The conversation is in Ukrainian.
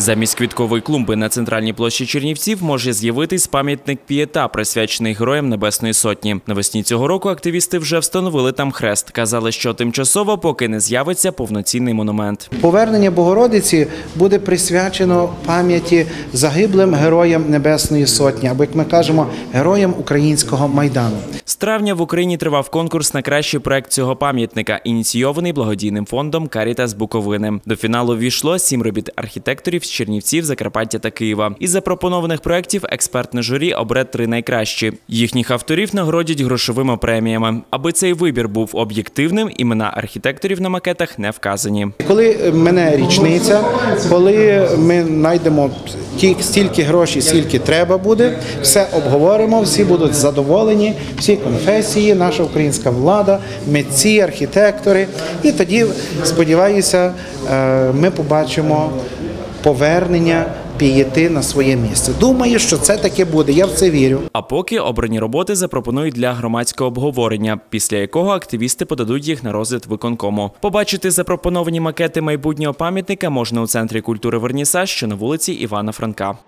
Замість квіткової клумби на центральній площі Чернівців може з'явитись пам'ятник пієта, присвячений героям Небесної Сотні. Навесні цього року активісти вже встановили там хрест. Казали, що тимчасово, поки не з'явиться повноцінний монумент. Повернення Богородиці буде присвячено пам'яті загиблим героям Небесної Сотні, або як ми кажемо, героям українського майдану. Травня в Україні тривав конкурс на кращий проект цього пам'ятника, ініційований благодійним фондом Карітас Буковини. До фіналу ввійшло сім робіт архітекторів з Чернівців, Закарпаття та Києва. Із запропонованих проєктів експертне журі обере три найкращі. Їхніх авторів нагородять грошовими преміями. Аби цей вибір був об'єктивним, імена архітекторів на макетах не вказані. Коли мене річниця, коли ми знайдемо ті стільки грошей, скільки треба буде, все обговоримо, всі будуть задоволені, всі конфесії, наша українська влада, митці, архітектори. І тоді, сподіваюся, е, ми побачимо повернення пієти на своє місце. Думаю, що це таке буде. Я в це вірю. А поки обрані роботи запропонують для громадського обговорення, після якого активісти подадуть їх на розгляд виконкому. Побачити запропоновані макети майбутнього пам'ятника можна у центрі культури Вернісаж, що на вулиці Івана Франка.